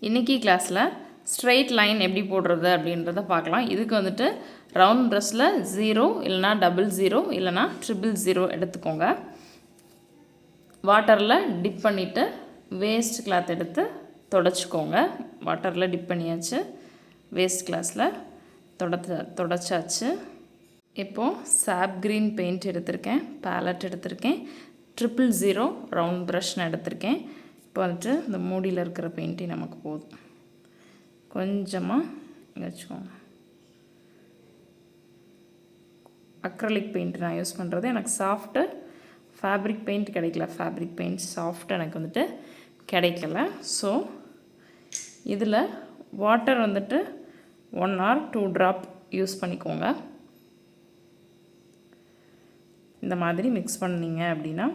இன்றைக்கி கிளாஸில் straight line எப்படி போடுறது அப்படின்றத பார்க்கலாம். இதுக்கு வந்துட்டு ரவுண்ட் ப்ரஷில் ஜீரோ இல்லைனா டபுள் ஜீரோ இல்லைனா ட்ரிபிள் ஜீரோ எடுத்துக்கோங்க. வாட்டரில் டிப் பண்ணிவிட்டு வேஸ்ட் கிளாத் எடுத்து தொடச்சிக்கோங்க. வாட்டரில் டிப் பண்ணியாச்சு. வேஸ்ட் கிளாஸில் தொடச்ச தொடச்சாச்சு. இப்போது சாப் க்ரீன் பெயிண்ட் எடுத்திருக்கேன். பேலட் எடுத்திருக்கேன். ட்ரிபிள் ஜீரோ ரவுண்ட் ப்ரஷ் எடுத்திருக்கேன். இப்போ வந்துட்டு இந்த மூடியில் இருக்கிற பெயிண்ட்டே நமக்கு போதும். கொஞ்சமாக இங்கே வச்சுக்கோங்க. அக்ரலிக் பெயிண்ட் நான் யூஸ் பண்ணுறது எனக்கு சாஃப்ட்டு ஃபேப்ரிக் பெயிண்ட் கிடைக்கல. ஃபேப்ரிக் பெயிண்ட் சாஃப்ட் எனக்கு வந்துட்டு கிடைக்கல. ஸோ இதில் வாட்டர் வந்துட்டு one or two drop use பண்ணிக்கோங்க. இந்த மாதிரி மிக்ஸ் பண்ணீங்க அப்படின்னா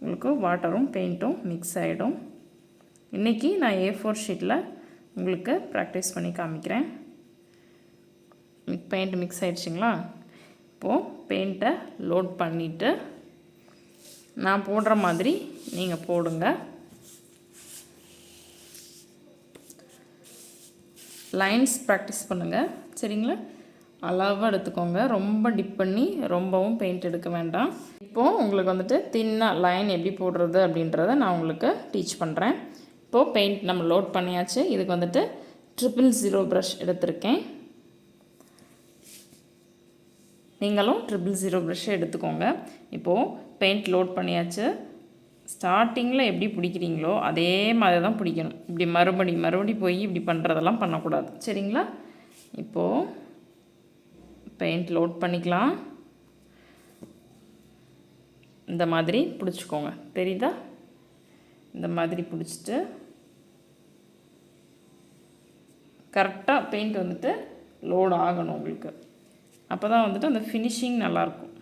உங்களுக்கு வாட்டரும் பெயிண்ட்டும் மிக்ஸ் ஆகிடும் இன்றைக்கி நான் ஏ ஃபோர் ஷீட்டில் உங்களுக்கு ப்ராக்டிஸ் பண்ணி காமிக்கிறேன். பெயிண்ட் மிக்ஸ் ஆகிடுச்சிங்களா இப்போது பெயிண்ட்டை லோட் பண்ணிவிட்டு நான் போடுற மாதிரி நீங்கள் போடுங்க. லைன்ஸ் ப்ராக்டிஸ் பண்ணுங்கள் சரிங்களா? அளவாக எடுத்துக்கோங்க. ரொம்ப டிப் பண்ணி ரொம்பவும் பெயிண்ட் எடுக்க வேண்டாம். இப்போது உங்களுக்கு வந்துட்டு தின்னாக லைன் எப்படி போடுறது அப்படின்றத நான் உங்களுக்கு டீச் பண்ணுறேன் இப்போது பெயிண்ட் நம்ம லோட் பண்ணியாச்சு. இதுக்கு வந்துட்டு ட்ரிபிள் ஜீரோ ப்ரஷ் எடுத்திருக்கேன். நீங்களும் ட்ரிபிள் ஜீரோ ப்ரஷ்ஷை எடுத்துக்கோங்க. இப்போது பெயிண்ட் லோட் பண்ணியாச்சு. ஸ்டார்டிங்கில் எப்படி பிடிக்கிறீங்களோ அதே மாதிரி தான் பிடிக்கணும். இப்படி மறுபடி மறுபடி போய் இப்படி பண்ணுறதெல்லாம் பண்ணக்கூடாது. சரிங்களா? இப்போது பெயிண்ட் லோட் பண்ணிக்கலாம். இந்த மாதிரி பிடிச்சிக்கோங்க. தெரியுதா? இந்த மாதிரி பிடிச்சிட்டு கரெக்டாக பெயிண்ட் வந்துட்டு லோட் ஆகணும் உங்களுக்கு. அப்போ தான் வந்துட்டு அந்த ஃபினிஷிங் நல்லாயிருக்கும்.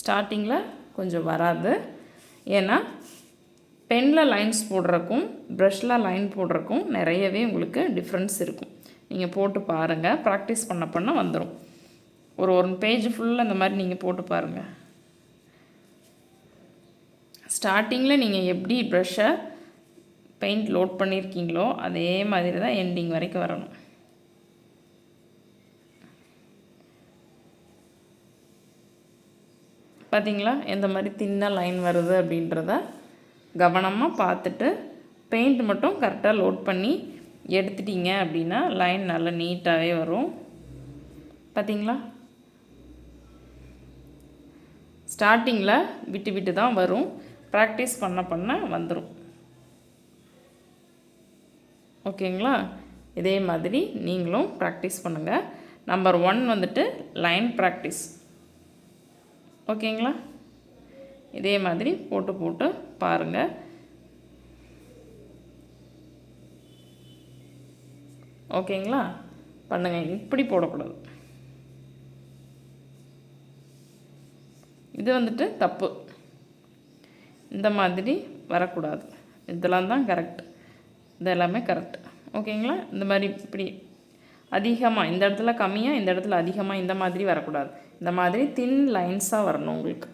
ஸ்டார்டிங்கில் கொஞ்சம் வராது. ஏன்னா பெனில் லைன்ஸ் போடுறக்கும் ப்ரஷில் லைன் போடுறக்கும் நிறையவே உங்களுக்கு டிஃப்ரென்ஸ் இருக்கும். நீங்கள் போட்டு பாருங்கள் ப்ராக்டிஸ் பண்ண பண்ண வந்துடும் ஒரு ஒரு பேஜ் ஃபுல்லாக இந்த மாதிரி நீங்கள் போட்டு பாருங்கள் ஸ்டார்டிங்கில் நீங்கள் எப்படி ப்ரெஷ்ஷை பெயிண்ட் லோட் பண்ணியிருக்கீங்களோ அதே மாதிரி தான் எண்டிங் வரைக்கும் வரணும். பார்த்தீங்களா எந்த மாதிரி தின்ன லைன் வருது அப்படின்றத கவனமாக பார்த்துட்டு பெயிண்ட் மட்டும் கரெக்டாக லோட் பண்ணி எடுத்துட்டீங்க அப்படின்னா லைன் நல்லா நீட்டாகவே வரும். பார்த்தீங்களா ஸ்டார்டிங்கில் விட்டு விட்டு தான் வரும். ப்ராக்டிஸ் பண்ண பண்ண வந்துடும் ஓகேங்களா? இதே மாதிரி நீங்களும் ப்ராக்டிஸ் பண்ணுங்கள் நம்பர் ஒன் வந்துட்டு லைன் ப்ராக்டிஸ் ஓகேங்களா? இதே மாதிரி போட்டு போட்டு பாருங்கள் ஓகேங்களா? பண்ணுங்கள் இப்படி போடக்கூடாது. இது வந்துட்டு தப்பு. இந்த மாதிரி வரக்கூடாது. இதெல்லாம் தான் கரெக்ட் இது எல்லாமே கரெக்ட் ஓகேங்களா? இந்த மாதிரி இப்படி அதிகமாக இந்த இடத்துல கம்மியாக இந்த இடத்துல அதிகமாக இந்த மாதிரி வரக்கூடாது. இந்த மாதிரி தின் லைன்ஸாக வரணும் உங்களுக்கு.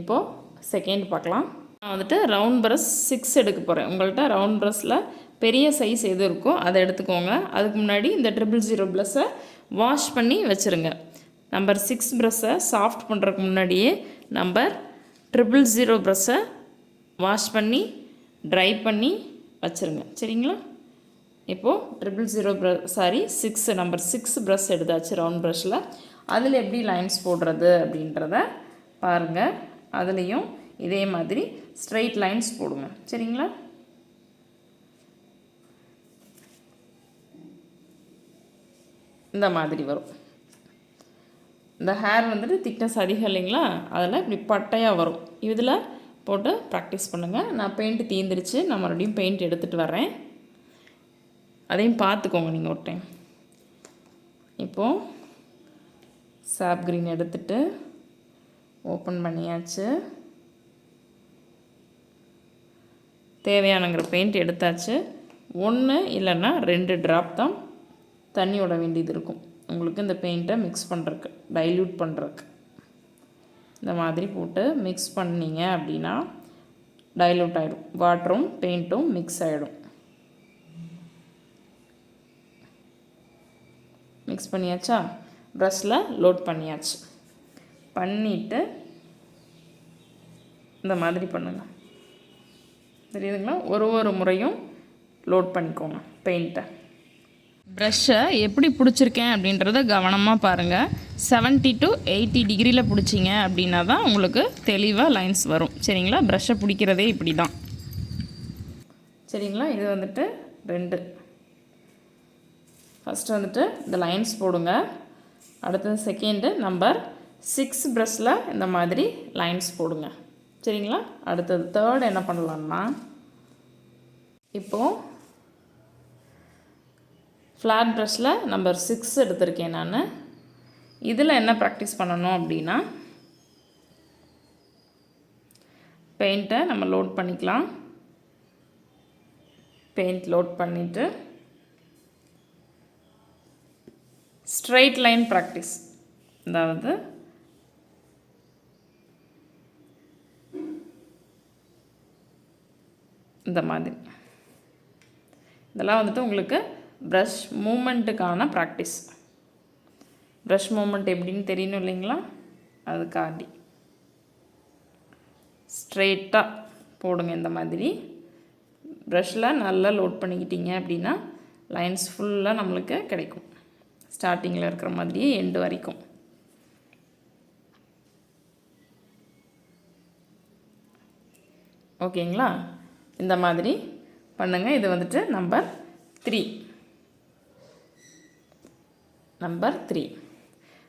இப்போது செகண்ட் பார்க்கலாம். நான் வந்துட்டு ரவுண்ட் ப்ரஷ் சிக்ஸ் எடுக்க போகிறேன் உங்கள்கிட்ட ரவுண்ட் ப்ரஷில் பெரிய சைஸ் எது இருக்கோ அதை எடுத்துக்கோங்க. அதுக்கு முன்னாடி இந்த ட்ரிபிள் ஜீரோ ப்ளஸ்ஸை வாஷ் பண்ணி வச்சுருங்க. நம்பர் சிக்ஸ் ப்ரஷ்ஷை சாஃப்ட் பண்ணுறதுக்கு முன்னாடியே நம்பர் ட்ரிபிள் ஜீரோ ப்ரஷ்ஷை வாஷ் பண்ணி ட்ரை பண்ணி வச்சுருங்க. சரிங்களா? இப்போது ட்ரிபிள் ஜீரோ ப்ர sorry six number six brush எடுத்தாச்சு ரவுண்ட் ப்ரஷில் அதில் எப்படி லைன்ஸ் போடுறது அப்படின்றத பாருங்கள் அதுலேயும் இதே மாதிரி ஸ்ட்ரைட் லைன்ஸ் போடுங்க. சரிங்களா? இந்த மாதிரி வரும். இந்த ஹேர் வந்துட்டு திக்னஸ் அதிகம் இல்லைங்களா? அதில் இப்படி பட்டையாக வரும். இதில் போட்டு ப்ராக்டிஸ் பண்ணுங்கள் நான் பெயிண்ட் தீந்துருச்சு. நான் மறுபடியும் பெயிண்ட் எடுத்துகிட்டு வரேன் அதையும் பார்த்துக்கோங்க நீங்கள் ஒரு டைம் இப்போது சாப் க்ரீன் எடுத்துட்டு ஓப்பன் பண்ணியாச்சு. தேவையானங்கிற பெயிண்ட் எடுத்தாச்சு. ஒன்று இல்லைன்னா ரெண்டு ட்ராப் தான் தண்ணி விட வேண்டியது இருக்கும். உங்களுக்கு இந்த பெயிண்ட்டை மிக்ஸ் பண்ணுறக்கு டைல்யூட் பண்ணுறக்கு இந்த மாதிரி போட்டு மிக்ஸ் பண்ணீங்க அப்படின்னா டைல்யூட் ஆகிடும் வாட்டரும் பெயிண்ட்டும் மிக்ஸ் ஆகிடும் மிக்ஸ் பண்ணியாச்சா? ப்ரஷில் லோட் பண்ணியாச்சு. பண்ணிவிட்டு இந்த மாதிரி பண்ணுங்கள் தெரியுதுங்களா? ஒரு ஒரு முறையும் லோட் பண்ணிக்கோங்க பெயிண்ட்டை ப்ரஷ்ஷை எப்படி பிடிச்சிருக்கேன் அப்படின்றத கவனமாக பாருங்கள் 70 டு எயிட்டி டிகிரியில் பிடிச்சிங்க அப்படின்னா தான் உங்களுக்கு தெளிவாக லைன்ஸ் வரும். சரிங்களா? ப்ரஷ்ஷை பிடிக்கிறதே இப்படி தான் சரிங்களா? இது வந்துட்டு ரெண்டு. ஃபஸ்ட்டு வந்துட்டு இந்த லைன்ஸ் போடுங்க. அடுத்தது செகண்டு நம்பர் சிக்ஸ் ப்ரஷில் இந்த மாதிரி லைன்ஸ் போடுங்க. சரிங்களா? அடுத்தது தேர்ட் என்ன பண்ணலான்னா இப்போது ஃப்ளாட் ப்ரஷில் நம்பர் சிக்ஸ் எடுத்திருக்கேன் நான். இதில் என்ன ப்ராக்டிஸ் பண்ணணும் அப்படின்னா பெயிண்ட்டை நம்ம லோட் பண்ணிக்கலாம். பெயிண்ட் லோட் பண்ணிவிட்டு ஸ்ட்ரைட் லைன் ப்ராக்டிஸ் அதாவது இந்த மாதிரி. இதெல்லாம் வந்துட்டு உங்களுக்கு ப்ரஷ் மூமெண்ட்டுக்கான ப்ராக்டிஸ் ப்ரஷ் மூமெண்ட் எப்படின்னு தெரியணும் இல்லைங்களா? அதுக்காண்டி. ஸ்ட்ரெயிட்டாக போடுங்க இந்த மாதிரி. ப்ரஷில் நல்லா லோட் பண்ணிக்கிட்டீங்க அப்படின்னா லைன்ஸ் ஃபுல்லாக நம்மளுக்கு கிடைக்கும். ஸ்டார்டிங்கில் இருக்கிற மாதிரியே எண்டு வரைக்கும். ஓகேங்களா இந்த மாதிரி பண்ணுங்கள் இது வந்துட்டு number three number three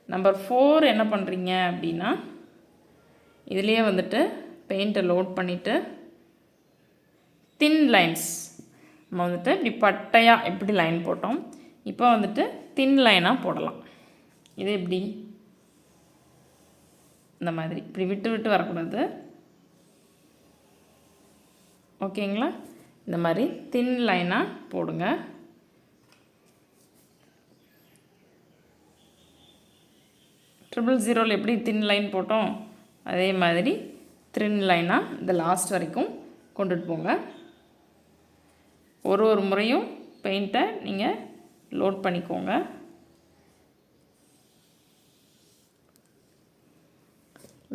number four என்ன பண்ணுறீங்க அப்படின்னா இதுலேயே வந்துட்டு பெயிண்ட்டை லோட் பண்ணிவிட்டு தின் லைன்ஸ் நம்ம வந்துட்டு இப்படி பட்டையாக எப்படி லைன் போட்டோம் இப்போ வந்துட்டு தின் லைனாக போடலாம். இது எப்படி? இந்த மாதிரி. இப்படி விட்டு விட்டு வரக்கூடாது. ஓகேங்களா இந்த மாதிரி தின் லைனாக போடுங்க. ட்ரிபிள் ஜீரோவில் எப்படி தின் லைன் போட்டோம்? அதே மாதிரி த்ரின் லைனாக இந்த லாஸ்ட் வரைக்கும் கொண்டுட்டு போங்க. ஒரு ஒரு முறையும் பெயிண்ட்டை நீங்கள் லோட் பண்ணிக்கோங்க.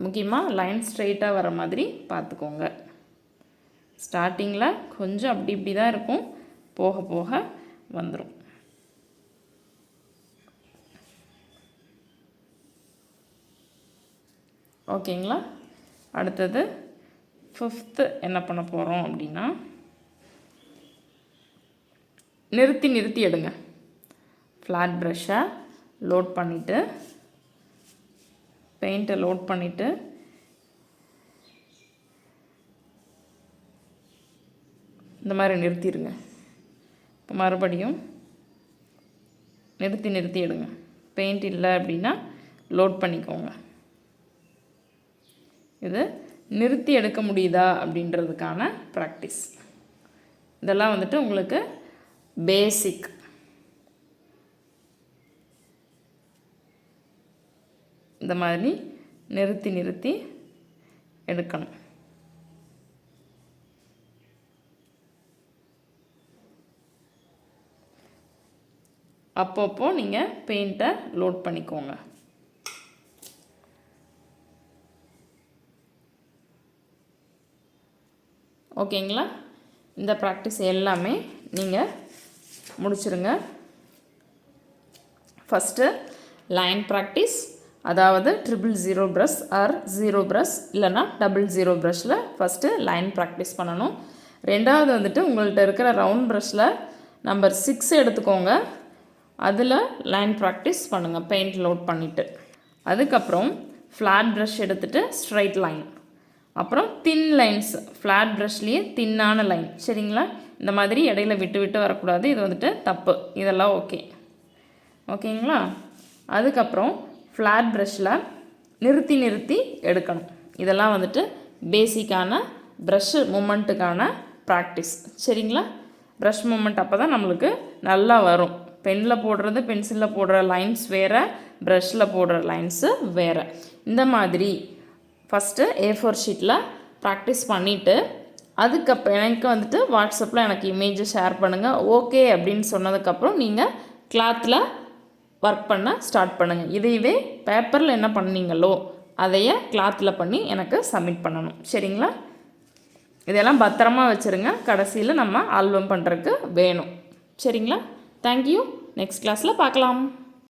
முக்கியமாக லைன் ஸ்ட்ரைட்டாக வர மாதிரி பார்த்துக்கோங்க. ஸ்டார்டிங்கில் கொஞ்சம் அப்படி இப்படி தான் இருக்கும். போக போக வந்துடும் ஓகேங்களா? அடுத்தது ஃபிஃப்த்து என்ன பண்ண போகிறோம் அப்படின்னா நிறுத்தி நிறுத்தி எடுங்க. ஃப்ளாட் ப்ரஷ்ஷை லோட் பண்ணிவிட்டு பெயிண்ட்டை லோட் பண்ணிவிட்டு இந்த மாதிரி நிறுத்திடுங்க. இப்போ மறுபடியும் நிறுத்தி நிறுத்தி எடுங்க. பெயிண்ட் இல்லை அப்படின்னா லோட் பண்ணிக்கோங்க. இது நிறுத்தி எடுக்க முடியுதா அப்படின்றதுக்கான ப்ராக்டிஸ் இதெல்லாம் வந்துட்டு உங்களுக்கு பேசிக் இந்த மாதிரி நிறுத்தி நிறுத்தி எடுக்கணும். அப்பப்போ நீங்கள் பெயிண்ட்டை லோட் பண்ணிக்கோங்க. ஓகேங்களா? இந்த ப்ராக்டிஸ் எல்லாமே நீங்கள் முடிச்சுருங்க. ஃபஸ்ட்டு லைன் ப்ராக்டிஸ் அதாவது triple zero brush or zero brush இல்லைன்னா டபுள் ஜீரோ ப்ரஷில் ஃபஸ்ட்டு லைன் ப்ராக்டிஸ் பண்ணணும். ரெண்டாவது வந்துட்டு உங்கள்கிட்ட இருக்கிற ரவுண்ட் ப்ரஷில் நம்பர் சிக்ஸ் எடுத்துக்கோங்க. அதில் லைன் ப்ராக்டிஸ் பண்ணுங்கள் பெயிண்ட் லோட் பண்ணிவிட்டு அதுக்கப்புறம் ஃப்ளாட் ப்ரஷ் எடுத்துகிட்டு ஸ்ட்ரைட் லைன் அப்புறம் தின் லைன்ஸ் ஃப்ளாட் ப்ரஷ்லேயே தின்னான லைன் சரிங்களா? இந்த மாதிரி இடையில விட்டு விட்டு வரக்கூடாது. இது வந்துட்டு தப்பு. இதெல்லாம் ஓகே ஓகேங்களா? அதுக்கப்புறம் ஃப்ளாட் ப்ரஷ்ஷில் நிறுத்தி நிறுத்தி எடுக்கணும். இதெல்லாம் வந்துட்டு பேசிக்கான ப்ரஷ்ஷு மூமெண்ட்டுக்கான ப்ராக்டிஸ் சரிங்களா? ப்ரஷ் மூமெண்ட் அப்போ தான் நம்மளுக்கு நல்லா வரும். பெனில் போடுறது பென்சிலில் போடுற லைன்ஸ் வேறு ப்ரஷ்ஷில் போடுற லைன்ஸு வேறு. இந்த மாதிரி ஃபஸ்ட்டு ஏ ஃபோர் ஷீட்டில் ப்ராக்டிஸ் பண்ணிவிட்டு அதுக்கப்புறம் எனக்கு வந்துட்டு வாட்ஸ்அப்பில் எனக்கு இமேஜை ஷேர் பண்ணுங்கள் ஓகே அப்படின்னு சொன்னதுக்கப்புறம் நீங்கள் கிளாத்தில் ஒர்க் பண்ண ஸ்டார்ட் பண்ணுங்கள் இதையவே பேப்பரில் என்ன பண்ணீங்களோ அதையே கிளாத்தில் பண்ணி எனக்கு சப்மிட் பண்ணணும். சரிங்களா? இதெல்லாம் பத்திரமா வச்சுருங்க. கடைசியில் நம்ம ஆல்பம் பண்ணுறதுக்கு வேணும். சரிங்களா? தேங்க்யூ நெக்ஸ்ட் கிளாஸில் பார்க்கலாம்.